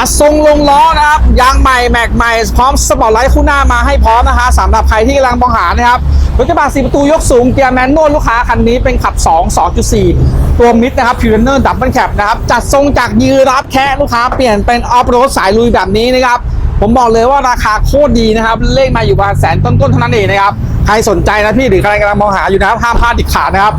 จัดทรงลงล้อนะครับยางใหม่แม็กใหม่พร้อมสปอร์ตไลท์คู่หน้ามาให้พร้อมนะคะสำหรับใครที่กำลังมองหานะครับรถกระบะสีประตูยกสูงเกียร์แมนนวลลูกค้าคันนี้เป็นขับ 2 2.4 ตัวมิดนะครับพิวเนอร์ดับเบิลแคปนะครับจัดทรงจากยืนรับแค่ลูกค้าเปลี่ยนเป็นออฟโรดสายลุยแบบนี้นะครับผมบอกเลยว่าราคาโคตรดีนะครับ เลขมาอยู่ประมาณแสนต้นๆเท่านั้นเองนะครับ ใครสนใจนะพี่หรือใครกำลังมองหาอยู่นะครับห้ามพลาดดิขาดนะครับ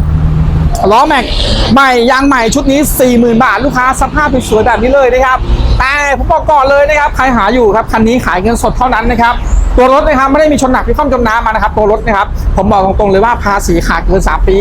ล้อแม็กใหม่ยางใหม่ชุดนี้ 40,000 บาทลูกค้าสภาพสวยแบบนี้เลยนะครับ แต่ผมบอกก่อนเลยนะครับใครหาอยู่ครับคันนี้ขายเงินสดเท่านั้นนะครับตัวรถนะครับไม่ได้มีชนหนักพิความจมน้ำมานะครับตัวรถนะครับผมบอกตรงๆเลยว่าภาษีขาดเกิน 3 ปี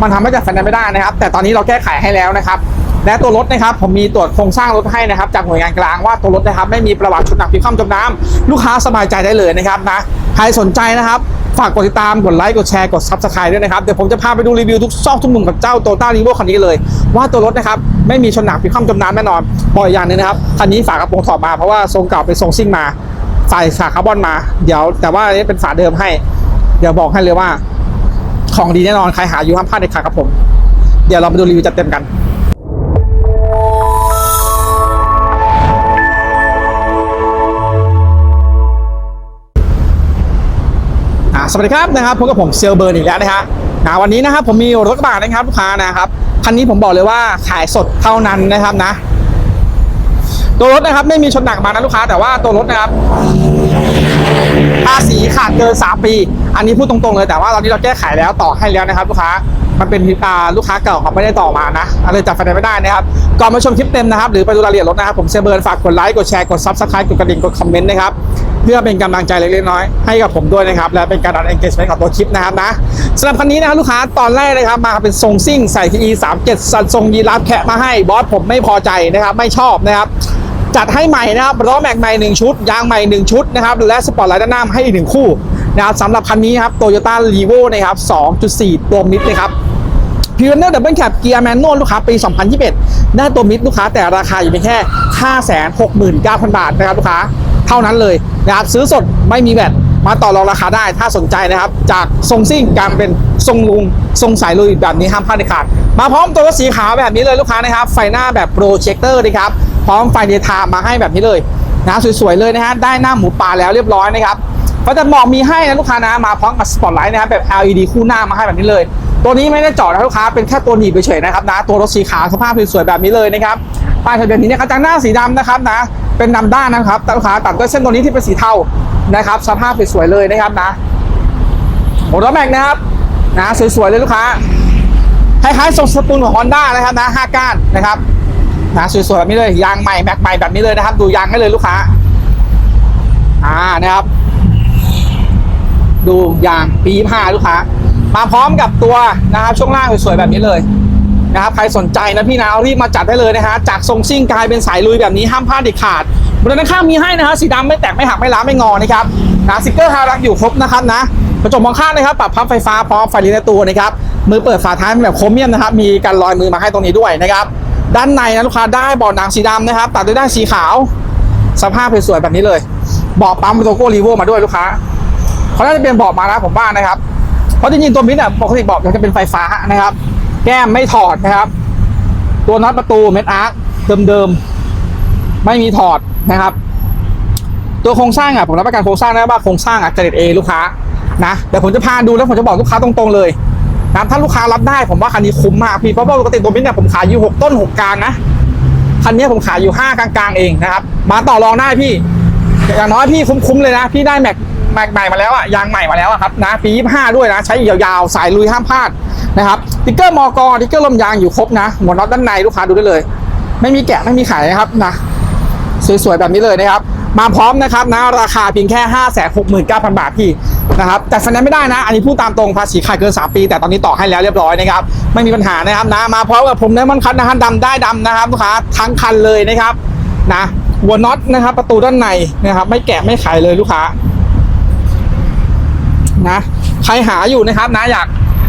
มันทำให้จัดไฟนไม่ได้นะครับ แต่ตอนนี้เราแก้ไขให้แล้วนะครับและตัวรถนะครับผมมีตรวจโครงสร้างรถให้นะครับจากหน่วยงานกลางว่าตัวรถนะครับไม่มีประวัติชนหนักพิความจมน้ำลูกค้าสบายใจได้เลยนะครับนะใครสนใจนะครับ ฝากกดติดตาม กดไลค์ กดแชร์ กด Subscribe ด้วยนะครับ เดี๋ยวผมจะพาไปดูรีวิวทุกซอกทุกมุมกับเจ้าโตต้ารีโวคันนี้เลย ว่าตัวรถนะครับ ไม่มีชนหนักพิความจมน้ำแน่นอนบอกอีกอย่างนึงนะครับ คันนี้ฝากระโปรงถอดมาเพราะว่าทรงเก่าเป็นทรงซิ่งมาใส่ฝาคาร์บอนมา เดี๋ยวแต่ว่าอันนี้เป็นฝาเดิมให้ เดี๋ยวบอกให้เลยว่า ของดีแน่นอนใครหาอยู่ห้ามพลาดเด็ดขาดครับผม เดี๋ยวเราไปดูรีวิวจัดเต็มกัน สวัสดีครับนะครับพบกับผมเซลเบิร์นอีกแล้วนะฮะนะวันนี้นะครับผมมีรถกระบะนะครับลูกค้านะครับคันนี้ผมบอกเลยว่าขายสดเท่านั้นนะครับนะ ตัวรถนะครับไม่มีชนหนักมานะลูกค้า แต่ว่าตัวรถนะครับภาษีขาดเกิน 3 ปี อันนี้พูดตรงๆเลยแต่ว่าตอนนี้เราแก้ไขแล้วต่อให้แล้วนะครับ ลูกค้ามันเป็นอ่าลูกค้าเก่าเขาไม่ได้ต่อมานะอะไรจับไฟแนนซ์ไม่ได้นะครับก่อนมาชมคลิปเต็มนะครับ หรือไปดูรายละเอียดรถนะครับผมเซลเบิร์นฝากกดไลค์กดแชร์กดซับสไครต์กดกระดิ่งกดคอมเมนต์นะครับ เพื่อเป็นกำลังใจเล็กๆน้อยๆให้กับผมด้วยนะครับ และเป็นการดัน engagement ของตัวคลิปนะครับนะสำหรับคันนี้นะครับลูกค้าตอนแรกนะครับมาเป็นทรงซิ่งใส่ TE 37สันทรงยีราฟแคะมาให้บอสผมไม่พอใจนะครับไม่ชอบนะครับจัดให้ใหม่นะครับล้อแม็กใหม่หนึ่งชุด ยางใหม่หนึ่งชุดนะครับและสปอร์ตไลท์ด้านหน้ามให้อีกหนึ่งคู่นะครับสำหรับคันนี้ครับโตโยต้ารีโวนะครับ 2.4 ตัวมิดนะครับพิวเนอร์ดับเบิลแคปเกียร์แมนนวลลูกค้าปี 2021 ได้ตัวมิดลูกค้าแต่ราคาอยู่เพียงแค่ 569,000 บาทนะครับลูกค้า ท่านั้นเลยนะครับซื้อสดไม่มีแบตมาต่อรองราคาได้ถ้าสนใจนะครับ จากทรงซิ่งการเป็นทรงลุงทรงสายลุยแบบนี้ห้ามพลาดเด็ดขาด มาพร้อมตัวรถสีขาวแบบนี้เลยลูกค้านะครับ ไฟหน้าแบบโปรเจคเตอร์นะครับ พร้อมไฟเดย์ทม์มาให้แบบนี้เลยนะสวยๆเลยนะฮะได้หน้าหมูป่าแล้วเรียบร้อยนะครับก็จะบอกมีให้นะลูกค้านะมาพร้อมกับสปอตไลท์นะครับแบบ LED คู่หน้ามาให้แบบนี้เลย ตัวนี้ไม่ได้เจอดนะลูกค้าเป็นแค่ตัวหนีบเฉยๆนะครับนะตัวรถสีขาวสภาพสวยๆแบบนี้เลยนะครับป้ายทะเบียนนี้เนี่ยกระจังหน้าสีดำนะครับนะเป็นนำด้านนะครับลูกค้าตัดด้วยเส้นตัวนี้ที่เป็นสีเทานะครับ สภาพสวยๆเลยนะครับนะโมโตแม็กนะครับนะสวยๆเลยลูกค้าคล้ายๆทรงสปูนของฮอนด้านะครับนะห้าก้านนะครับนะสวยๆแบบนี้เลยยางใหม่แม็กใหม่แบบนี้เลยนะครับ ดูยางให้เลยลูกค้าอ่านะครับ ดูยางปีผ้าลูกค้า มาพร้อมกับตัวนะครับช่วงล่างสวยๆแบบนี้เลยนะครับใครสนใจนะพี่นะเอารีบมาจัดได้เลยนะฮะจากทรงซิ่งกลายเป็นสายลุยแบบนี้ห้ามพลาดเด็ดขาดบริเวณข้างมีให้นะฮะสีดำไม่แตกไม่หักไม่ล้าไม่งอนะครับนะสติกเกอร์ฮารักอยู่ครบนะครับนะกระจกมองข้างนะครับปรับพับไฟฟ้าพร้อมไฟลีในตัวนะครับมือเปิดฝาท้ายเป็นแบบโครเมียมนะครับมีการลอยมือมาให้ตรงนี้ด้วยนะครับด้านในนะลูกค้าได้เบาะหนังสีดำนะครับตัดด้วยด้านสีขาว สภาพสวยๆแบบนี้เลยเบาะปั๊มโลโก้รีโวมาด้วยลูกค้าเขาน่าจะเปลี่ยนเบาะมานะผมว่านะครับ เพราะจริงๆตัวมิดอะปกติบาะมันจะเป็นไฟฟ้านะครับ แก้มไม่ถอดนะครับ ตัวน็อตประตูเม็ดอาร์คเดิมๆไม่มีถอดนะครับ ตัวโครงสร้างอะผมรับประกันโครงสร้างได้ว่าโครงสร้างอะเกรดเอลูกค้านะเดี๋ยวผมจะพาดูแล้วผมจะบอกลูกค้าตรงๆเลยนะถ้าลูกค้ารับได้ผมว่าคันนี้คุ้มมากพี่เพราะว่าปกติตัวมิดเนี่ยผมขายอยู่หกต้นหกกลางนะคันนี้ผมขายอยู่ห้ากลางๆเองนะครับ มาต่อรองได้พี่ อย่างน้อยพี่คุ้มๆเลยนะ พี่ได้แม็กแม็ก ใหม่มาแล้วอะยางใหม่มาแล้วอะครับนะปี25ด้วยนะ ใช้ยาวๆ สายลุยห้ามพลาดนะครับติ๊กเกอร์มอกอติ๊กเกอร์ลมยางอยู่ครบนะหัวน็อตด้านในลูกค้าดูได้เลย ไม่มีแกะไม่มีขายนะครับนะสวยๆ แบบนี้เลยนะครับ มาพร้อมนะครับนะราคาเพียงแค่ 5 6 9 0 0 0 บาทพี่นะครับแต่ฟันนั้นไม่ได้นะ อันนี้พูดตามตรงภาษีขาดเกิน 3 ปี แต่ตอนนี้ต่อให้แล้วเรียบร้อยนะครับไม่มีปัญหานะครับนะมาพร้อมกับผมไดมอนคัทนะฮะดำได้ดำนะครับลูกค้าทั้งคันเลยนะครับนะหัวน็อตนะครับประตูด้านในนะครับไม่แกะไม่ไขเลยลูกค้า นะใครหาอยู่นะครับนะอยาก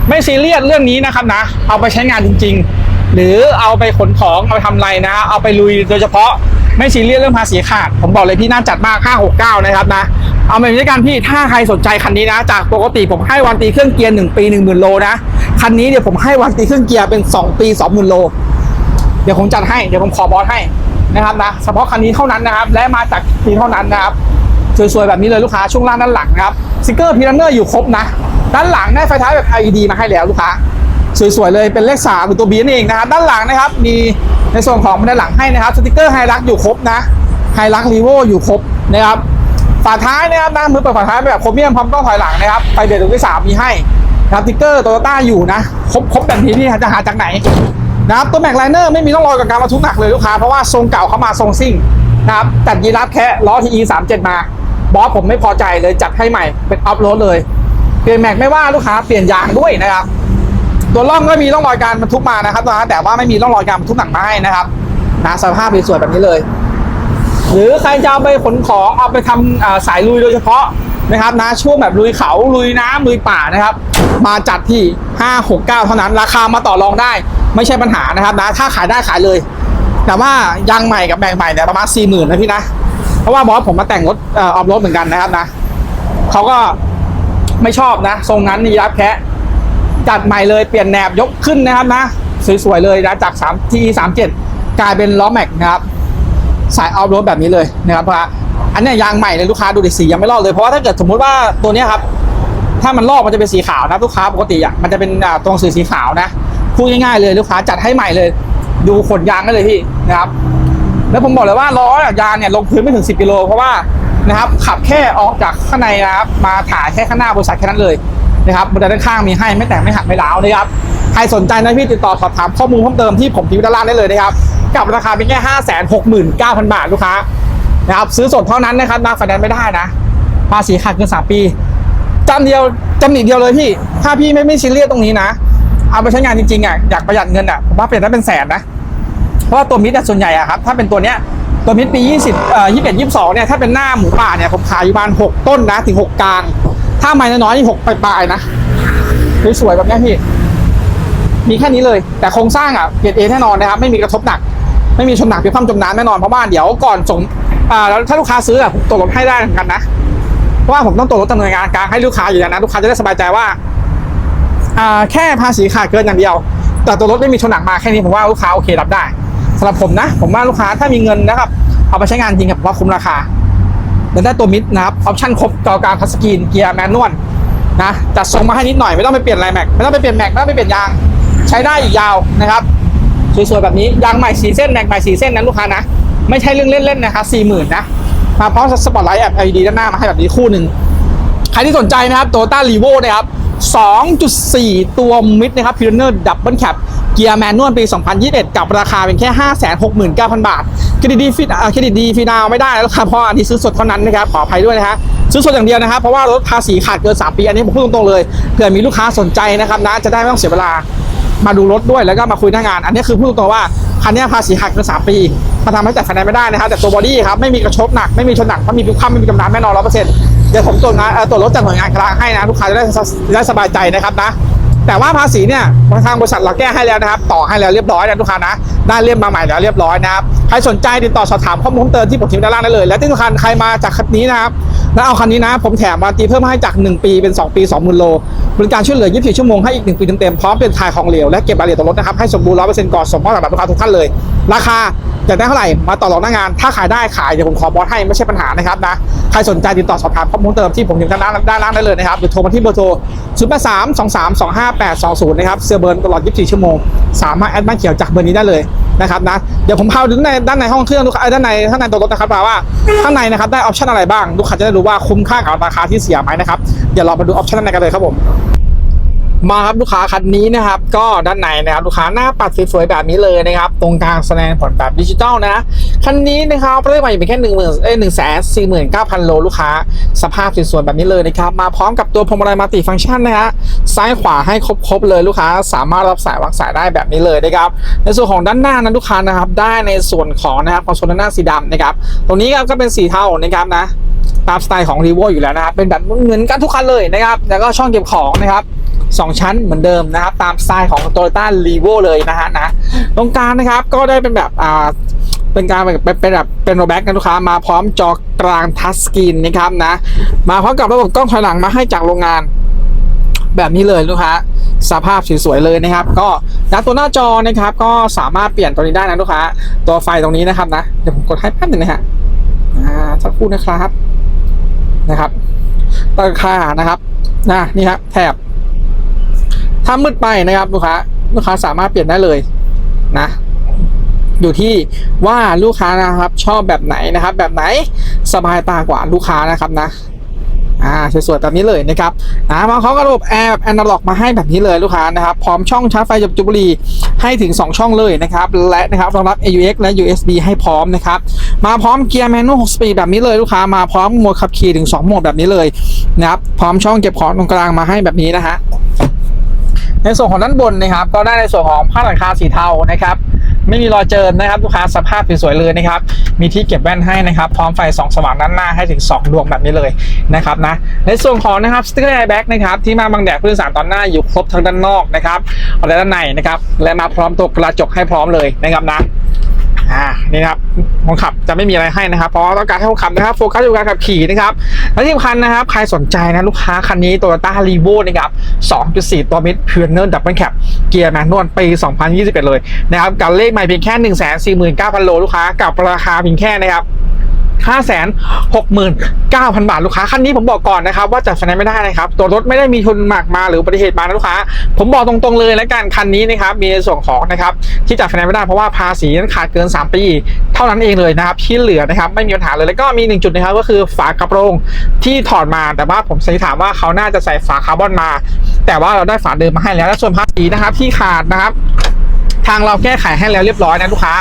ไม่ซีเรียสเรื่องนี้นะครับนะ เอาไปใช้งานจริง ๆ หรือเอาไปขนของเอาไปทำอะไรนะ เอาไปลุยโดยเฉพาะไม่ซีเรียสเรื่องภาษีขาด ผมบอกเลยพี่น่าจัดมาก 569 นะครับนะ เอามาด้วยกันพี่ถ้าใครสนใจคันนี้นะ จากปกติผมให้วันตีเครื่องเกียร์1 ปี 10,000 โลนะ คันนี้เดี๋ยวผมให้วันตีเครื่องเกียร์เป็น 2 ปี 20,000 โล เดี๋ยวผมจัดให้เดี๋ยวผมขอบอสให้นะครับนะเฉพาะคันนี้เท่านั้นนะครับ และมาจากทีเท่านั้นนะครับ สวยๆแบบนี้เลยลูกค้าช่วงล่างด้านหลังนะครับสติกเกอร์พีรันเนอร์อยู่ครบนะ ด้านหลังได้ไฟท้ายแบบ LED มาให้แล้วลูกค้าสวยๆเลยเป็นเลข3หรือตัว B นั่นเองนะครับด้านหลังนะครับมีในส่วนของด้านหลังให้นะครับสติกเกอร์ไฮรักอยู่ครบนะไฮรักรีโวอยู่ครบนะครับฝาท้ายนะครับนะมือเปิดฝาท้ายแบบโครเมียมพร้อมกล้องถอยหลังนะครับไฟเบรกตัวที่สามมีให้นะครับสติกเกอร์โตโยต้าอยู่นะครบครบแบบนี้นี่จะหาจากไหนนะครับตัวแม็กไลเนอร์ไม่มีร่องรอยกับการบรรทุกหนักเลยลูกค้าเพราะว่าทรงเก่าเขามาทรงซิ่งนะครับจัดยีราฟแค่ล้อทีสามเจ็ดมา บอสผมไม่พอใจเลยจัดให้ใหม่เป็นอัพโหลดเลยเปลี่ยนแม็กไม่ว่าลูกค้าเปลี่ยนยางด้วยนะครับตัวล่องก็มีร่องรอยการบรรทุกมานะครับนะแต่ว่าไม่มีร่องรอยการบรรทุกหนักมาให้นะครับนะสภาพสวยแบบนี้เลย หรือใครจะเอาไปขนของเอาไปทำอ่าสายลุยโดยเฉพาะนะครับนะช่วงแบบลุยเขาลุยน้ำลุยป่านะครับ มาจัดที่ 5 6 9 เท่านั้น ราคามาต่อรองได้ ไม่ใช่ปัญหานะครับนะถ้าขายได้ขายเลย แต่ว่ายางใหม่กับแบกใหม่เนี่ยประมาณ 4 0,000นะพี่นะ เพราะว่าบอสผมมาแต่งรถเออออฟรถเหมือนกันนะครับนะเขาก็ไม่ชอบนะทรงนั้นนี่ยับแคะจัดใหม่เลยเปลี่ยนแหนบยกขึ้นนะครับนะสวยๆเลยนะจาก3 T 3 7กลายเป็นล้อแม็กนะครับสายออฟโรดแบบนี้เลยนะครับเพราะอันเนี้ยยางใหม่เลยลูกค้าดูดิสียังไม่ลอกเลยเพราะว่าถ้าเกิดสมมุติว่าตัวนี้ครับถ้ามันลอกมันจะเป็นสีขาวนะลูกค้าปกติอะมันจะเป็นตรงสีสีขาวนะพูดง่ายๆเลยลูกค้าจัดให้ใหม่เลย ดูขนยางได้เลยพี่นะครับ แล้วผมบอกเลยว่าล้อยางเนี่ยลงพื้นไม่ถึง 10กิโลเพราะว่านะครับขับแค่ออกจากข้างในนะครับมาถ่ายแค่ข้างหน้าบริษัทแค่นั้นเลยนะครับบริษัทด้านข้างมีให้ไม่แต่งไม่หักไม่ล้าวนะครับใครสนใจนะพี่ติดต่อสอบถามข้อมูลเพิ่มเติมที่ผมทิ้งไว้ด้านล่างได้เลยนะครับกับราคาเพียงแค่ห้าแสนหกหมื่นเก้าพันบาทลูกค้านะครับซื้อสดเท่านั้นนะครับนาไฟแนนซ์ไม่ได้นะภาษีขาดเกินสามปีจำเดียวจำหนีเดียวเลยพี่ ถ้าพี่ไม่ไม่ซีเรียสตรงนี้นะ เอาไปใช้งานจริงๆอะอยากประหยัดเงินอะผมว่าเปลี่ยนได้เป็นแสนนะ ราะว่าตัวมิดอะส่วนใหญ่อะครับถ้าเป็นตัวเนี้ยตัวมิดปี 20เอ่อ21 22เนี่ยถ้าเป็นหน้าหมูป่าเนี่ยผมขายอยู่ประมาณ6ต้นนะถึง 6 กลาง ถ้าไม่น้อยๆนี่6ปลายๆนะสวยๆแบบนี้พี่มีแค่นี้เลย แต่โครงสร้างอะเกรดเอแน่นอนนะครับไม่มีกระทบหนัก ไม่มีชนหนักเพียงความจมน้ำแน่นอนเพราะว่าเดี๋ยวก่อนส่งอ่าแล้วถ้าลูกค้าซื้ออะผมตกลดให้ได้เหมือนกันนะเพราะว่าผมต้องตกลดดำเนินงานกลางให้ลูกค้าอยู่แล้วนะลูกค้าจะได้สบายใจว่าอ่าแค่ภาษีขาดเกินอย่างเดียว แต่ตัวรถไม่มีชนหนักมาแค่นี้ผมว่าลูกค้าโอเครับได้ำหรับผมนะ ผมว่าลูกค้าถ้ามีเงินนะครับ เอาไปใช้งานจริงกับว่าคุ้มราคาเดี๋ยวได้ตัวมิดนะครับออปชั่นครบจอกลางทัชสกรีนเกียร์แมนนวลนะจัดทรงมาให้นิดหน่อยไม่ต้องไปเปลี่ยนอะไรแม็กไม่ต้องไปเปลี่ยนแม็กไม่ต้องไปเปลี่ยนยาง ใช้ได้อีกยาวนะครับสวยๆแบบนี้ยางใหม่สีเส้นแม็กใหม่สีเส้นนั้นลูกค้านะ ไม่ใช่เรื่องเล่นๆนะครับสี่หมื่นนะมาพร้อมสปอตไลท์แอป LED ด้านหน้ามาให้แบบนี้คู่หนึ่งใครที่สนใจนะครับโตต้ารีโวนะครับ2.4 ตัวมิดนะครับพิลเนอร์ดับเบิลแคป เกียร์แมนนวลปี 2021 กับราคาเป็นแค่ 569,000 บาท เครดิตดีฟิตเครดิตดีฟีนาวไม่ได้แล้วครับเพราะอันนี้ซื้อสดเท่านั้นนะครับ ขออภัยด้วยนะฮะ ซื้อสดอย่างเดียวนะครับ เพราะว่ารถภาษีขาดเกิน 3 ปี อันนี้ผมพูดตรงๆเลย เผื่อมีลูกค้าสนใจนะครับนะ จะได้ไม่ต้องเสียเวลา มาดูรถด้วยแล้วก็มาคุยหน้างาน อันนี้คือพูดตรงๆว่าคันนี้ภาษีหักเกินสามปีมาทำให้จัดไฟแนนซ์ไม่ได้นะครับแต่ตัวบอดี้ครับไม่มีกระชบหนักไม่มีชนหนักไม่มีพิกคว่ำไม่มีกำน้ำแน่นอนร้อยเปอร์เซ็นต์เดี๋ยวผมตรวจงานตรวจรถจากหน่วยงานกลางให้นะลูกค้าจะได้จะได้สบายใจนะครับนะ แต่ว่าภาษีเนี่ยทางบริษัทเราแก้ให้แล้วนะครับ ต่อให้แล้วเรียบร้อยนะลูกค้านะได้เรียบมาใหม่แล้วเรียบร้อยนะครับใครสนใจติดต่อสอบถามข้อมูลเพิ่มเติมที่ผมทิ้งด้านล่างได้เลย และที่สำคัญใครมาจากคันนี้นะครับแล้วเอาคันนี้นะผมแถมวารตีเพิ่มให้จาก 1 ปีเป็น 2 ปี 20,000 โล บริการช่วยเหลือ 24 ชั่วโมงให้อีก 1 ปีเต็มๆพร้อมเป็นถ่ายของเหลวและเก็บรายละเอียดตัวรถนะครับให้สมบูรณ์100%ก่อนส่งมอบสำหรับลูกค้าทุกท่านเลย ราคา อยากได้เท่าไหร่มาต่อรองหน้างาน ถ้าขายได้ขายเดี๋ยวผมขอบอสให้ไม่ใช่ปัญหานะครับนะใครสนใจติดต่อสอบถามข้อมูลเติมที่ผมอยู่ด้านล่างด้านล่างได้เลยนะครับหรือโทรมาที่เบอร์โทร0 8 3 2 3 2 5 8 2 0นะครับเซอร์เบิร์นตลอด 24 ชั่วโมง สามารถแอดบ้านเขียวจากเบอร์นี้ได้เลยนะครับนะเดี๋ยวผมพาดูในด้านในห้องเครื่องลูกค้าด้านในข้างในตัวรถนะครับว่าข้างในนะครับได้ออปชั่นอะไรบ้างลูกค้าจะได้รู้ว่าคุ้มค่ากับราคาที่เสียไหมนะครับเดี๋ยวเรามาดูออปชั่นด้านในกันเลยครับผม มาครับลูกค้าคันนี้นะครับ ก็ด้านในนะครับลูกค้าหน้าปัดสวยๆแบบนี้เลยนะครับ ตรงกลางแสดงผลแบบดิจิตอลนะคันนี้นะครับเริ่มมาอยู่เพียงแค่หนึ่งหมื่นเอ้หนึ่งแสนสี่หมื่นเก้าพันโลลูกค้า สภาพสวยๆแบบนี้เลยนะครับ มาพร้อมกับตัวพวงมาลัยมัลติฟังก์ชันนะฮะซ้ายขวาให้ครบๆเลยลูกค้า สามารถรับสายวางสายได้แบบนี้เลยนะครับ ในส่วนของด้านหน้านั้นลูกค้านะครับ ได้ในส่วนของนะครับคอนโซลด้านหน้าสีดำนะครับตรงนี้ครับก็เป็นสีเทานะครับนะตามสไตล์ของ r ีโวอยู่แล้วนะครับเป็นแบบเหมือนกันทุกคันเลยนะครับแล้วก็ช่องเก็บของนะครับ สองชั้นเหมือนเดิมนะครับ ตามสไตล์ของ Toyota r e v o เลยนะฮะนะตรงกลางนะครับก็ได้เป็นแบบอ่าเป็นการเป็นแบบเป็นโรแบ็กนะลูกค้ามาพร้อมจอกลางทัชสกรีนนะครับนะมาพร้อมกับระบบกล้องถอยหลังมาให้จากโรงงานแบบนี้เลยลูกค้าสภาพสวยๆเลยนะครับ ก็นะตัวหน้าจอนะครับ ก็สามารถเปลี่ยนตัวนี้ได้นะลูกค้า ตัวไฟตรงนี้นะครับนะเดี๋ยวผมกดให้แป๊บหนึงนะฮะอ่าสักครู่นะครับนะครับตั้งค่านะครับนะนี่ครับแถบ ถ้ามืดไปนะครับลูกค้าลูกค้าสามารถเปลี่ยนได้เลยนะอยู่ที่ว่าลูกค้านะครับชอบแบบไหนนะครับ แบบไหนสบายตากว่าลูกค้านะครับนะอ่าสวยๆแบบนี้เลยนะครับอ่ามาเขากระบบแอร์แบบแอนาล็อกมาให้แบบนี้เลยลูกค้านะครับ พร้อมช่องชาร์จไฟจากจุบุรีให้ถึง 2 ช่องเลยนะครับ และนะครับรองรับ AUX และ USB ให้พร้อมนะครับ มาพร้อมเกียร์แมนนวล6สปีดแบบนี้เลยลูกค้ามาพร้อมโหมดขับขี่ถึง 2 โหมดแบบนี้เลยนะครับพร้อมช่องเก็บของตรงกลางมาให้แบบนี้นะฮะ ในส่วนของด้านบนนะครับ ก็ได้ในส่วนของผ้าหลังคาสีเทานะครับ ไม่มีรอยเจิมนะครับลูกค้าสภาพสวยๆเลยนะครับ มีที่เก็บแว่นให้นะครับ พร้อมไฟสองสว่างด้านหน้าให้ถึง 2 ดวงแบบนี้เลยนะครับนะ ในส่วนของนะครับสติ๊กเกอร์แอร์แบ็กนะครับที่มาบังแดดผู้โดยสารตอนหน้าอยู่ครบทั้งด้านนอกนะครับและด้านในนะครับ และมาพร้อมตัวกระจกให้พร้อมเลยนะครับนะ อ่านี่นะครับคนขับจะไม่มีอะไรให้นะครับเพราะต้องการให้คนขับนะครับโฟกัสอยู่การขับขี่นะครับและที่สำคัญนะครับใครสนใจนะลูกค้าคันนี้โตโยต้ารีโวนะครับ 2.4 ตัวมิดพิวเนอร์ดับเบิลแคปเกียร์แมนนวลปี 2021 เลยนะครับกับเลขใหม่เพียงแค่ 149,000 โลลูกค้ากับราคาเพียงแค่นะครับ 569,000 บาทลูกค้าคันนี้ผมบอกก่อนนะครับว่าจัดไฟแนนซ์ไม่ได้นะครับ ตัวรถไม่ได้มีทุนหมากมาหรืออุบัติเหตุมานะลูกค้า ผมบอกตรงๆเลยแล้วกันคันนี้นะครับมีในส่วนของนะครับที่จัดไฟแนนซ์ไม่ได้เพราะว่าภาษีนั้นขาดเกิน 3 ปี เท่านั้นเองเลยนะครับที่เหลือนะครับไม่มีปัญหาเลยแล้วก็มีหนึ่งจุดนะครับก็คือฝากระโปรงที่ถอดมาแต่ว่าผมสันนิษฐานว่าเขาน่าจะใส่ฝาคาร์บอนมา แต่ว่าเราได้ฝาเดิมมาให้แล้วและส่วนภาษีนะครับที่ขาดนะครับ ทางเราแก้ไขให้แล้วเรียบร้อยนะลูกค้า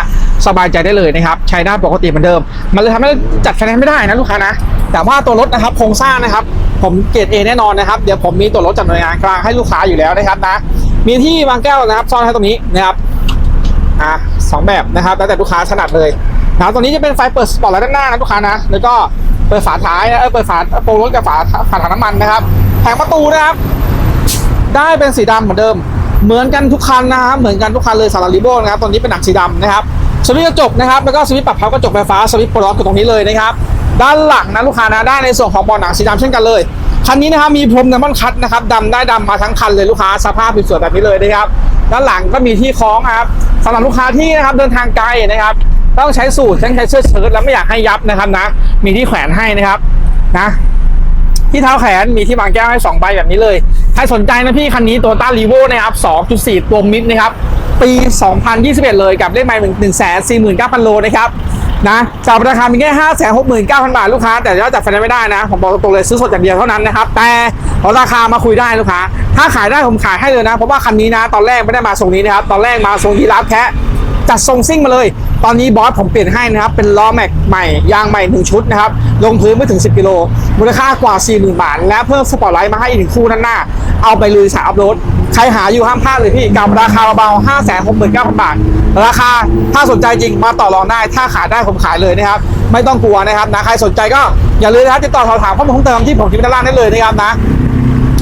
สบายใจได้เลยนะครับใช้ได้ปกติเหมือนเดิม มันเลยทำให้จัดไฟแนนซ์ไม่ได้นะลูกค้านะ แต่ว่าตัวรถนะครับโครงสร้างนะครับ ผมเกรดเอแน่นอนนะครับเดี๋ยวผมมีตัวรถจากหน่วยงานกลางให้ลูกค้าอยู่แล้วนะครับนะ มีที่วางแก้วนะครับ ซ่อนให้ตรงนี้นะครับอะสองแบบนะครับแล้วแต่ลูกค้าถนัดเลยนะครับตัวนี้จะเป็นไฟเปิดสปอร์ตไลท์ด้านหน้านะลูกค้านะ แล้วก็เปิดฝาท้ายนะเออเปิดฝาโปรงรถกับฝาฝาถังน้ำมันนะครับแผงประตูนะครับ ได้เป็นสีดำเหมือนเดิม เหมือนกันทุกคันนะครับเหมือนกันทุกคันเลยสาราลิโบนะครับตอนนี้เป็นหนังสีดำนะครับสวิตช์กระจกนะครับแล้วก็สวิตช์ปรับพับกระจกไฟฟ้าสวิตช์ปลดล็อกอยู่ตรงนี้เลยนะครับด้านหลังนะลูกค้านะได้ในส่วนของเบาะหนังสีดำเช่นกันเลยคันนี้นะครับมีพรมน้ำมันคัดนะครับดำได้ดำมาทั้งคันเลยลูกค้าสภาพสวยๆแบบนี้เลยนะครับด้านหลังก็มีที่คล้องครับสำหรับลูกค้าที่นะครับเดินทางไกลนะครับต้องใช้สูทต้องใช้เสื้อเชิ้ตแล้วไม่อยากให้ยับนะครับนะมีที่แขวนให้นะครับนะ ที่เท้าแขนมีที่วางแก้วให้2ใบแบบนี้เลย ใครสนใจนะพี่คันนี้ตัวต้ารีโวนะครับ 2.4 ตัวมิดนะครับ ปี 2021 เลยกับเลขไมล์149,000 โลนะครับนะจากราคาเพียงแค่569,000 บาทลูกค้า แต่ยอดจัดไฟแนนซ์ไม่ได้นะ ผมบอกตรงๆเลยซื้อสดอย่างเดียวเท่านั้นนะครับ แต่เอาราคามาคุยได้ลูกค้า ถ้าขายได้ผมขายให้เลยนะ เพราะว่าคันนี้นะ ตอนแรกไม่ได้มาทรงนี้นะครับ ตอนแรกมาทรงยีราฟแคะจัดทรงซิ่งมาเลย ตอนนี้บอสผมเปลี่ยนให้นะครับ เป็นล้อแม็กใหม่ยางใหม่1ชุดนะครับ ลงพื้นไม่ถึง 10กิโลมูลค่ากว่า 40,000 บาท และเพิ่มสปอร์ตไลท์มาให้อีกหนึ่งคู่ด้นหน้า เอาไปลุยสายอัพโหลดใครหาอยู่ห้ามพลาดเลยพี่กับราคาเบาๆ569,000 บาท ราคาถ้าสนใจจริงมาต่อรองได้ ถ้าขายได้ผมขายเลยนะครับ ไม่ต้องกลัวนะครับนะใครสนใจก็อย่าลืมนะครับติดต่อสอบถามข้อมูลเพิ่มเติมที่ผมทิ้งไว้ด้านล่างได้เลยนะครับนะ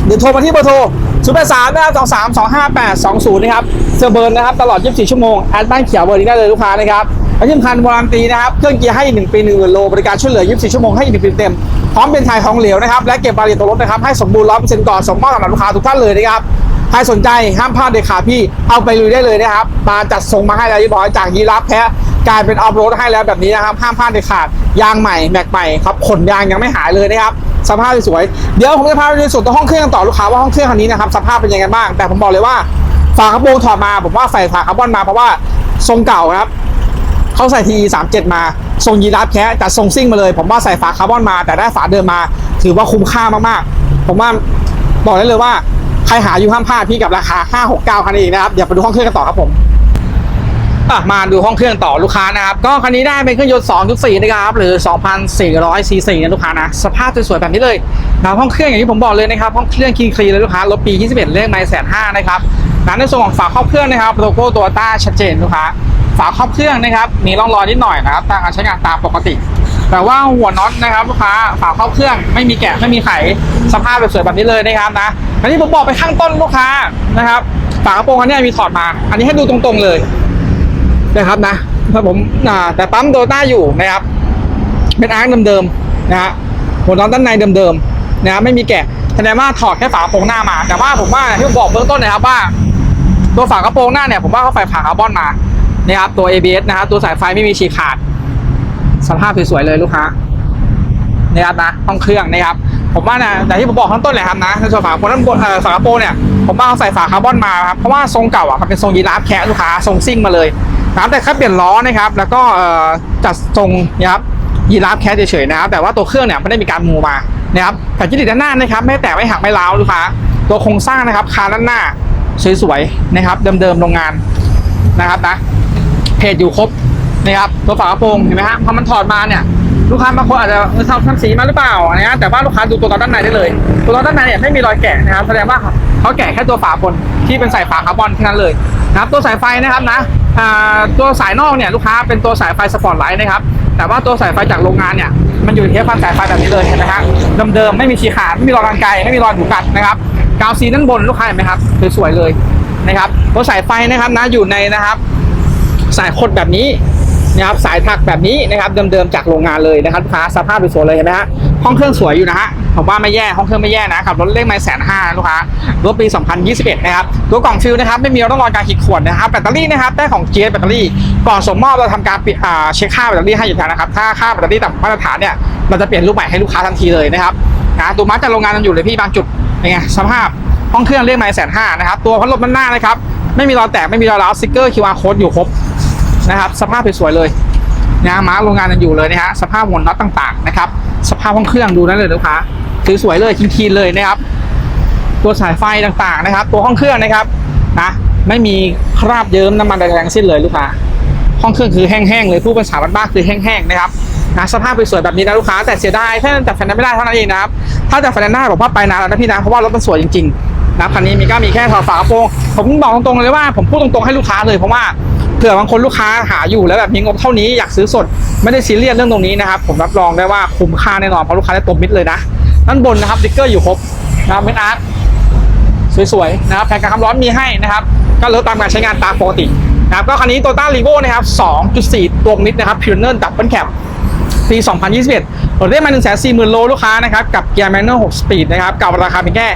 หรือโทรมาที่เบอร์โทร 0 8 3นะครับ2 3 2 5 8 2 0นะครับเซอร์เบิร์นนะครับตลอด 24 ชั่วโมงแอดบ้านเขียวเบอร์นี้ได้เลยลูกค้านะครับและที่สำคัญวารันตีนะครับเครื่องเกียร์ให้อีก1ปี1 0 0 0โลบริการช่วยเหลือ 24 ชั่วโมงให้อี1ปีเต็ม พร้อมเป็นไทยทองเหลวนะครับและเก็บรายละเอียดตัวรถนะครับให้สมบูรณ์100%ก่อนส่งมอบสำหรับลูกค้าทุกท่านเลยนะครับใครสนใจห้ามพลาดเด็ดขาดพี่เอาไปลุยได้เลยนะครับมาจัดส่งมาให้แล้วที่บอกจากยีราฟแพ้กลายเป็นออฟโรดให้แล้วแบบนี้นะครับห้ามพลาดเด็ดขาดยางใหม่แม็กใหม่ครับขนยางยังไม่หายเลยนะครับ สภาพสวยๆเดี๋ยวผมจะพาไปดูส่วนตัวห้องเครื่องต่อลูกค้าว่าห้องเครื่องคันนี้นะครับสภาพเป็นยังไงบ้าง แต่ผมบอกเลยว่าฝากระโปรงถอดมาผมว่าใส่ฝาคาร์บอนมาเพราะว่าทรงเก่าครับเขาใส่ทีสามเจ็ดมาทรงยีราฟแคะแต่ทรงซิ่งมาเลย ผมว่าใส่ฝาคาร์บอนมา แต่ได้ฝาเดิมมา ถือว่าคุ้มค่ามากๆ ผมว่าบอกได้เลยว่าใครหาอยู่ห้ามพลาดพี่กับราคา 569คันนี้นะครับเดี๋ยวไปดูห้องเครื่องกันต่อครับผม อะมาดูห้องเครื่องต่อลูกค้านะครับ ก็คันนี้ได้เป็นเครื่องยนต์2.4นะครับหรือ 2,400ซีซีนะลูกค้านะ สภาพสวยๆแบบนี้เลยนะห้องเครื่องอย่างที่ผมบอกเลยนะครับ ห้องเครื่องคีคลีเลยลูกค้ารถปี 21 เลขไมล์แสนห้านะครับนะในส่วนของฝาครอบเครื่องนะครับโลโก้ตัวต้าชัดเจนลูกค้าฝาครอบเครื่องนะครับ มีร่องรอยนิดหน่อยนะครับตามการใช้งานตามปกติ แต่ว่าหัวน็อตนะครับลูกค้าฝาครอบเครื่องไม่มีแกะไม่มีไขสภาพแบบสวยแบบนี้เลยนะครับนะอันนี้ผมบอกไปข้างต้นลูกค้านะครับฝากระโปรงอันนี้มีถอดมา อันนี้ให้ดูตรงๆเลย นะครับนะครับผมแต่ปั๊มโตต้าอยู่นะครับเป็นอาร์คเดิมๆนะฮะหัวน็อตด้านในเดิมๆนะครับไม่มีแกะแสดงว่าถอดแค่ฝากระโปรงหน้ามา แต่ว่าผมว่าที่ผมบอกเบื้องต้นนะครับว่า ตัวฝากระโปรงหน้าเนี่ยผมว่าเขาใส่ฝาคาร์บอนมานะครับตัว ABS นะครับตัวสายไฟไม่มีฉีกขาด สภาพสวยๆเลยลูกค้านะครับนะห้องเครื่องนะครับผมว่านะแต่ที่ผมบอกข้างต้นเลยครับนะในส่วนฝาโปรงด้านบนเอ่อฝากระโปรงเนี่ยผมว่าเขาใส่ฝาคาร์บอนมาครับเพราะว่าทรงเก่าอะมันเป็นทรงยีราฟแคะลูกค้าทรงซิ่งมาเลย นะครับแต่แค่เปลี่ยนล้อนะครับ แล้วก็จัดทรงนะครับยีราฟแคะเฉยๆนะครับ แต่ว่าตัวเครื่องเนี่ยไม่ได้มีการมูมานะครับแต่จิตด้านหน้านะครับไม่แตกไม่หักไม่ร้าวลูกค้าตัวโครงสร้างนะครับคานด้านหน้าสวยๆนะครับ เดิมๆโรงงานนะครับนะเพจอยู่ครบนะครับตัวฝากระโปรงเห็นไหมฮะพอมันถอดมาเนี่ยลูกค้าบางคนอาจจะเออทำทำสีมาหรือเปล่านะฮะแต่ว่าลูกค้าดูตัวน็อด้านในได้เลย ตัวน็อด้านในเนี่ยไม่มีรอยแกะนะครับแสดงว่าเขาแกะแค่ตัวฝาบนที่เป็นสายฝาคาร์บอนแค่นั้นเลยนะครับตัวสายไฟนะครับนะ ตัวสายนอกเนี่ยลูกค้าเป็นตัวสายไฟสปอร์ตไลท์นะครับแต่ว่าตัวสายไฟจากโรงงานเนี่ยมันอยู่ในเทปฟันสายไฟแบบนี้เลยเห็นไหมฮะเดิมๆไม่มีฉีกขาดไม่มีรอยกรรไกรไม่มีรอยถูกกัดนะครับกาวซีด้านบนลูกค้าเห็นไหมครับสวยๆเลยนะครับตัวสายไฟนะครับนะอยู่ในนะครับ สายคดแบบนี้นะครับสายถักแบบนี้นะครับเดิมๆจากโรงงานเลยนะครับลูกค้าสภาพสวยๆเลยเห็นไหมฮะ ห้องเครื่องสวยอยู่นะฮะผมว่าไม่แย่ห้องเครื่องไม่แย่นะขับรถเลขไม่แสนห้าลูกค้ารถปี 2021 นะครับตัวกล่องฟิลนะครับไม่มีร่องรอยการขีดข่วนนะครับแบตเตอรี่นะครับได้ของเจแบตเตอรี่ก่อนส่งมอบเราทำการเช็คค่าแบตเตอรี่ให้อยู่แล้วนะครับถ้าค่าแบตเตอรี่ต่ำมาตรฐานเนี่ยเราจะเปลี่ยนรูปใหม่ให้ลูกค้าทันทีเลยนะครับนะตัวมาร์จากโรงงานยังอยู่เลยพี่บางจุดเป็นไงสภาพห้องเครื่องเลขไม่แสนห้านะครับตัวพัดลมด้านหน้านะครับไม่มีรอยแตกไม่มีรอยร้าวสติ๊กเกอร์ QR code อยู่ครบนะครับสภาพสวยๆเลย นะมาโรงงานยังอยู่เลยนะฮะสภาพหัวน็อตต่างๆนะครับสภาพห้องเครื่องดูนั่นเลยลูกค้าคือสวยเลยคีนๆเลยนะครับ ตัวสายไฟต่างๆนะครับ ตัวห้องเครื่องนะครับนะไม่มีคราบเยิ้มน้ำมันใดๆทั้งสิ้นเลยลูกค้าห้องเครื่องคือแห้งๆเลยผู้เป็นสาวบ้านๆคือแห้งๆนะครับนะสภาพสวยแบบนี้นะลูกค้าแต่เสียดายแค่จัดไฟนไม่ได้เท่านั้นเองนะครับถ้าจัดไฟนได้ผมว่าไปนานแล้วนะพี่นะเพราะว่ารถมันสวยจริงๆนะครับคันนี้มีก็มีแค่ถอดฝากระโปรงผมบอกตรงๆเลยว่าผมพูดตรงๆให้ลูกค้าเลยเพราะว่า เผื่อบางคนลูกค้าหาอยู่แล้วแบบมีงบเท่านี้อยากซื้อสดไม่ได้ซีเรียสเรื่องตรงนี้นะครับ ผมรับรองได้ว่าคุ้มค่าแน่นอนเพราะลูกค้าได้ตัวมิดเลยนะด้านบนนะครับดิกเกอร์อยู่ครบนะครับเม็นอาร์ตสวยๆนะครับแผงกันคำร้อนมีให้นะครับ ก็ลดตามการใช้งานตามปกตินะครับก็คันนี้โตต้ารีโวนะครับ2.4 ตัวมิดนะครับพิวเนอร์ดับเบิลแคป ปี 2021รถได้มา 1 4 0 0 0 0 โลลูกค้านะครับ กับเกียร์แมนนวล6สปีดนะครับ กับราคาเพียงแค่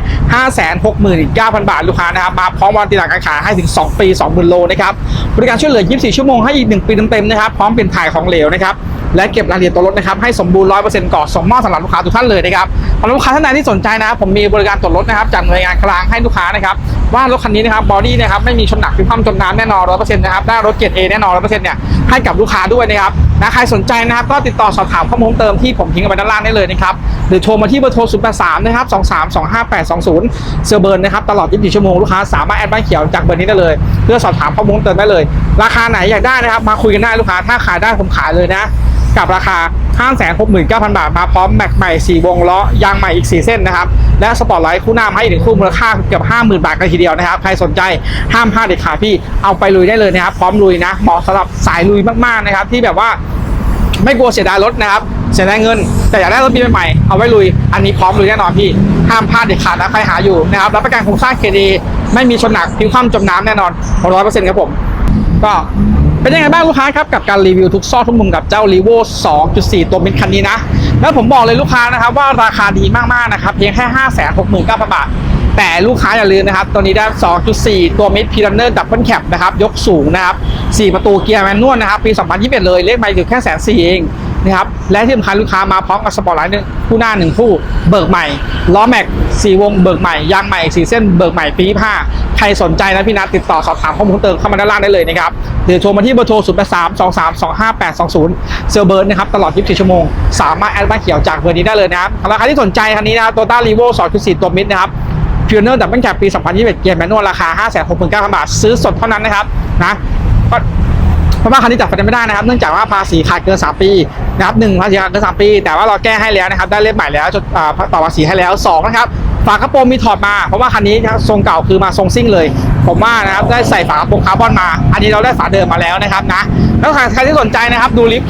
569,000 บาทลูกค้านะครับ มาพร้อมวันติดหลังการขายให้ถึง 2 ปี 20,000 โลนะครับ บริการช่วยเหลือ 24 ชั่วโมงให้อีก 1 ปีเต็มๆนะครับ พร้อมเปลี่ยนถ่ายของเหลวนะครับ และเก็บรายละเอียดตัวรถนะครับให้สมบูรณ์100%ก่อนส่งมอบสำหรับลูกค้าทุกท่านเลยนะครับสำหรับลูกค้าท่านใดที่สนใจนะผมมีบริการตรวจรถนะครับจากหน่วยงานกลางให้ลูกค้านะครับว่ารถคันนี้นะครับบอดี้นะครับไม่มีชนหนักพิมพ์จมน้ำแน่นอน100%นะครับได้รถเกียรติ A แน่นอน100%เนี่ยให้กับลูกค้าด้วยนะครับนะใครสนใจนะครับก็ติดต่อสอบถามข้อมูลเติมที่ผมทิ้งไว้ด้านล่างได้เลยนะครับหรือโทรมาที่เบอร์โทร083นะครับ232580เซอร์เบิร์นนะครับตลอด 24 ชั่วโมงลูกค้าสามารถแอดบ้านเขียวจากเบอร์นี้ได้เลย เพื่อสอบถามข้อมูลเติมได้เลย ราคาไหนอยากได้นะครับมาคุยกันได้ลูกค้าถ้าขายได้ผมขายเลยนะ กับราคา 569,000 บาท มาพร้อมแม็กใหม่ 4 วงล้อยางใหม่อีก 4 เส้นนะครับ และสปอร์ตไลท์คู่หน้ามาให้อีกหนึ่งคู่มูลค่าเกือบ 50,000 บาทกันทีเดียวนะครับ ใครสนใจห้ามพลาดเด็ดขาดพี่เอาไปลุยได้เลยนะครับ พร้อมลุยนะเหมาะสำหรับสายลุยมากๆนะครับที่แบบว่าไม่กลัวเสียดายรถนะครับเสียดายเงิน แต่อยากได้รถปีใหม่เอาไว้ลุย อันนี้พร้อมลุยแน่นอนพี่ ห้ามพลาดเด็ดขาดนะใครหาอยู่นะครับรับประกันโครงสร้างเคดีไม่มีชนหนักพิ้วคว่ำจมน้ำแน่นอนร้อยเปอร์เซ็นต์ครับผม ก็ เป็นยังไงบ้างลูกค้าครับกับการรีวิวทุกซอกทุกมุมกับเจ้า r e v o 2.4 ตัวมินคันนี้นะ แล้วผมบอกเลยลูกค้านะครับว่าราคาดีมากๆนะครับเพียงแค่569,000 บาท แต่ลูกค้าอย่าลืมนะครับ ตัวนี้ได้ 2.4 ตัวมิดพีรันเนอร์ดับเบิลแคปนะครับยกสูงนะครับ 4 ประตูเกียร์แมนนวลนะครับ ปี 2021 เลยเลขไม่ถึงแค่แสนสี่เองนะครับและที่สำคัญลูกค้ามาพร้อมกับสปอร์ตไลท์หนึ่งคู่หน้าหนึ่งคู่ เบิกใหม่ล้อแม็กสี่วงเบิกใหม่ยางใหม่สี่เส้นเบิกใหม่ปีผ้า รสนใจนะพี่นัทติดต่อสอบถามข้อมูลเพิ่มเติมเข้ามาด้านล่างได้เลยนะครับหรือโทรมาที่เบอร์โทร 0 8 3 2 3 2 5 8 2 0 เซอร์เบิร์นนะครับตลอด 24 ชั่วโมง สามารถแอดบ้านเขียวจากเบอร์นี้ได้เลยนะครับราคาที่สนใจคันนี้นะครับโตต้ารีโว2.4 ตัวมิดนะครับฟิวเนอร์ดับเบิลแคปปี 2021 เกียร์แมนนวลราคา 569,000 บาท ซื้อสดเท่านั้นนะครับนะเพราะว่าคันนี้จัดไฟแนนซ์ไม่ได้นะครับ เนื่องจากว่าภาษีขาดเกิน 3 ปีนะครับหนึ่งภาษีขาดเกิน 3 ปี แต่ว่าเราแก้ให้แล้วนะครับ ได้เล่มใหม่แล้วจดต่อภาษีให้แล้ว2นะครับ ฝากระโปรงมีถอดมา เพราะว่าคันนี้ทรงเก่าคือมาทรงซิ่งเลย ผมว่านะครับได้ใส่ฝากระโปรงคาร์บอนมา อันนี้เราได้ฝาเดิมมาแล้วนะครับนะแล้วใครที่สนใจนะครับดูลิฟต์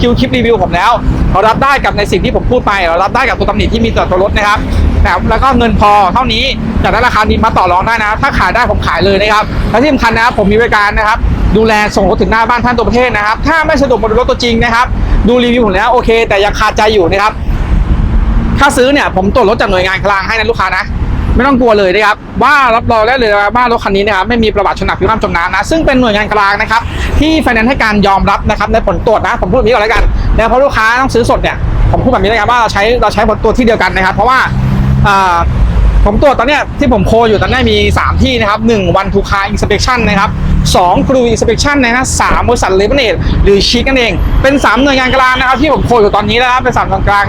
คิวคลิปรีวิวผมแล้วเรารับได้กับในสิ่งที่ผมพูดไปเรารับได้กับตัวตำหนิที่มีต่อตัวรถนะครับแต่แล้วก็เงินพอเท่านี้จากนั้นราคานี้มาต่อรองได้นะถ้าขายได้ผมขายเลยนะครับและที่สำคัญนะครับผมมีบริการนะครับ ดูแลส่งรถถึงหน้าบ้านท่านตัวประเทศนะครับ ถ้าไม่สะดวกมาดูรถตัวจริงนะครับ ดูรีวิวผมแล้วโอเค แต่ยังคาใจอยู่นะครับ ถ้าซื้อเนี่ยผมตรวจรถจากหน่วยงานกลางให้นะลูกค้านะ ไม่ต้องกลัวเลยนะครับว่ารับรองได้เลยว่ารถคันนี้นะครับไม่มีประวัติชนหนักพิความจมน้ำนะ ซึ่งเป็นหน่วยงานกลางนะครับที่ไฟแนนซ์ให้การยอมรับนะครับในผลตรวจนะผมพูดแบบนี้ก่อนแล้วกันแล้วเพราะลูกค้าต้องซื้อสดเนี่ยผมพูดแบบนี้นะครับว่าเราใช้เราใช้ผลตรวจที่เดียวกันนะครับ เพราะว่าอ่า ผมตรวจตอนเนี้ยที่ผมโคอยู่ตอนนี้มี 3 ที่นะครับ1วันทูคาอินสเป t ชันนะครับ2ครูอินสเป t ชันนะฮะสามบริษัทเลเวเนตหรือชิคกันเอง เป็น3หน่วยงานกลางนะครับที่ผมโคอยู่ตอนนี้นะครับเป็นสามหน่วยงานกลาง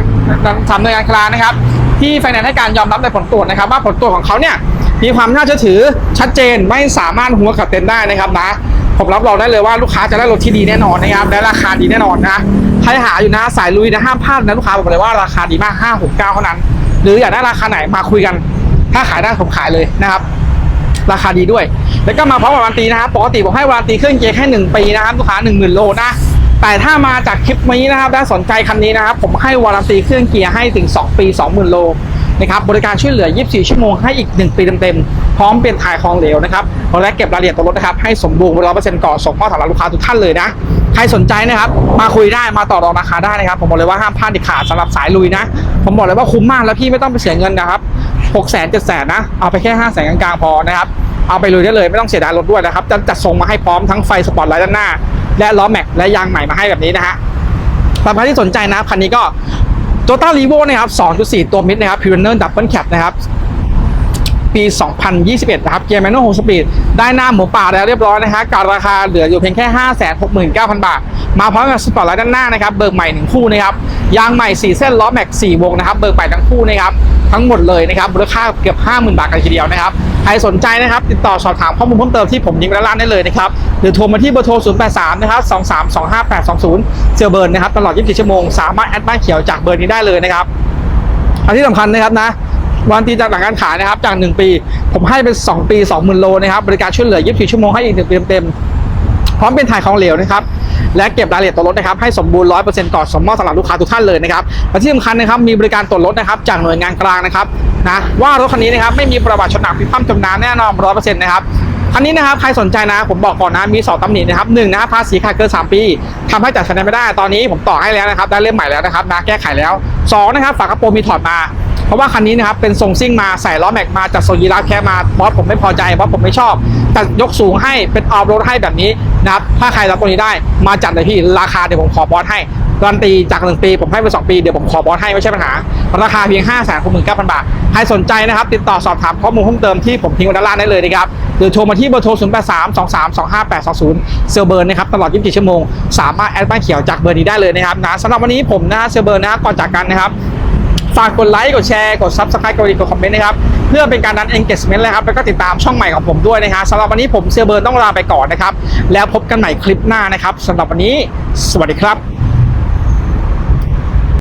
สามหน่วยงานกลางนะครับที่ไฟแนนซ์ให้การยอมรับในผลตรวจนะครับ ว่าผลตรวจของเขาเนี่ยมีความน่าเชื่อถือชัดเจนไม่สามารถหัวกับเต็นได้นะครับนะผมรับรองได้เลยว่าลูกค้าจะได้รถที่ดีแน่นอนนะครับและราคาดีแน่นอนนะใครหาอยู่นะสายลุยนะห้ามพลาดนะลูกค้าบอกเลยว่าราคาดีมาก5 6 9เท่านั้น หรืออยากได้ราคาไหนมาคุยกัน ถ้าขายได้ผมขายเลยนะครับ ราคาดีด้วย แล้วก็มาพร้อมกับวารันตีนะครับ ปกติผมให้วารันตีเครื่องเกียร์แค่1ปีนะครับลูกค้า1 0,000โลนะ แต่ถ้ามาจากคลิปนี้นะครับและสนใจคันนี้นะครับ ผมให้วารันตีเครื่องเกียร์ให้ถึง 2 ปี 20,000โลนะครับบริการช่วยเหลือ 24 ชั่วโมงให้อีก 1 ปีเต็มๆ พร้อมเปลี่ยนถ่ายของเหลวนะครับและเก็บรายละเอียดตัวรถนะครับให้สมบูรณ์ร้อยเปอร์เซ็นต์ก่อนส่งมอบสำหรับลูกค้าทุกท่านเลยนะ ใครสนใจนะครับ มาคุยได้มาต่อรองราคาได้นะครับ ผมบอกเลยว่าห้ามพลาดเด็ดขาดสำหรับสายลุยนะ ผมบอกเลยว่าคุ้มมากแล้วพี่ไม่ต้องไปเสียเงินนะครับ 6 0 0 0 0 7 0 0 0นะ เอาไปแค่5 0 0 0 0กลางๆพอนะครับ เอาไปลุยได้เลยไม่ต้องเสียดายรถด้วยนะครับจะจัดส่งมาให้พร้อมทั้งไฟสปอร์ตไลท์ด้านหน้า และล้อแม็กและยางใหม่มาให้แบบนี้นะฮะสำหรับใครที่สนใจนะคันนี้ก็ Toyota r e v o นะครับ2.4 ตัวมิดนะครับ p u r e n e r Double Cab นะครับ ปี 2021 นะครับ เกียร์แมนนวล6สปีด ได้หน้าหมูป่าแล้วเรียบร้อยนะฮะกับราคาเหลืออยู่เพียงแค่ 569,000 บาท มาพร้อมกับสปอร์ตไลท์ด้านหน้านะครับ เบิกใหม่ 1 คู่นะครับ ยางใหม่ 4 เส้นล้อแม็ก 4 วงนะครับ เบิกใหม่ทั้งคู่นะครับ ทั้งหมดเลยนะครับ มูลค่าเกือบ 50,000 บาทกันทีเดียวนะครับ ใครสนใจนะครับ ติดต่อสอบถามข้อมูลเพิ่มเติมที่ผมยิงไว้ด้านล่างได้เลยนะครับ หรือโทรมาที่เบอร์โทร 083 นะครับ 2325820เซลเบิร์นนะครับ ตลอด 24 ชั่วโมง สามารถแอดบ้านเขียวจากเบอร์นี้ได้เลยนะครับอันที่สำคัญนะครับนะ วันตีจากหลังการขายนะครับจาก 1 ปี ผมให้เป็น 2 ปี 20,000 โลนะครับบริการช่วยเหลือ 24 ชั่วโมงให้อีก1ปีเต็มๆพร้อมเป็นถ่ายของเหลวนะครับและเก็บรายละเอียดตัวรถนะครับให้สมบูรณ์100%ก่อนสมมอบสำหรับลูกค้าทุกท่านเลยนะครับและที่สำคัญนะครับมีบริการตรวจรถนะครับจากหน่วยงานกลางนะครับนะว่ารถคันนี้นะครับไม่มีประวัติชนหนักพลิกคว่ำจมน้ำแน่นอน100%นะครับคันนี้นะครับใครสนใจนะผมบอกก่อนนะมีสองตำหนินะครับหนึ่งนะครับภาษีขาดเกิน3 ปีทำให้จัดคะแนนไม่ได้ตอนนี้ผมต่อให้แล้วนะครับได้เล่มใหม่แล้วนะครับนะแก้ไขแล้วสองนะครับฝากระโปรงมีถอดมา เพราะว่าคันนี้นะครับเป็นทรงซิ่งมาใส่ล้อแม็กมาจัดทรงยีราฟแค่มาบอสผมไม่พอใจบอสผมไม่ชอบ แต่ยกสูงให้เป็นออฟโรดให้แบบนี้นะครับถ้าใครรับตรงนี้ได้มาจัดเลยพี่ราคาเดี๋ยวผมขอบอสให้รันตีจากหนึ่งปี ผมให้ไปสองปี เดี๋ยวผมขอบอสให้ไม่ใช่ปัญหา ราคาเพียง5 9 9 0 0 0 บาท ใครสนใจนะครับ ติดต่อสอบถามข้อมูลเพิ่มเติมที่ผมทิ้งไว้ด้านล่างได้เลยนะครับหรือโทรมาที่เบอร์โทร 0 8 3 2 3 2 5 8 2 0 เซลเบิร์นนะครับ ตลอด 24 ชั่วโมง สามารถแอดบ้านเขียวจากเบอร์นี้ได้เลยนะครับนะสำหรับวันนี้ผมนะเซลเบิร์นนะครับก่อนจากกันนะครับ ฝากกดไลค์กดแชร์กด Subscribe กดดีกดคอมเมนต์นะครับ เพื่อเป็นการดัน engagement เลยครับ แล้วก็ติดตามช่องใหม่ของผมด้วยนะฮะสำหรับวันนี้ผมเซียเบิร์นต้องลาไปก่อนนะครับ แล้วพบกันใหม่คลิปหน้านะครับสำหรับวันนี้ สวัสดีครับ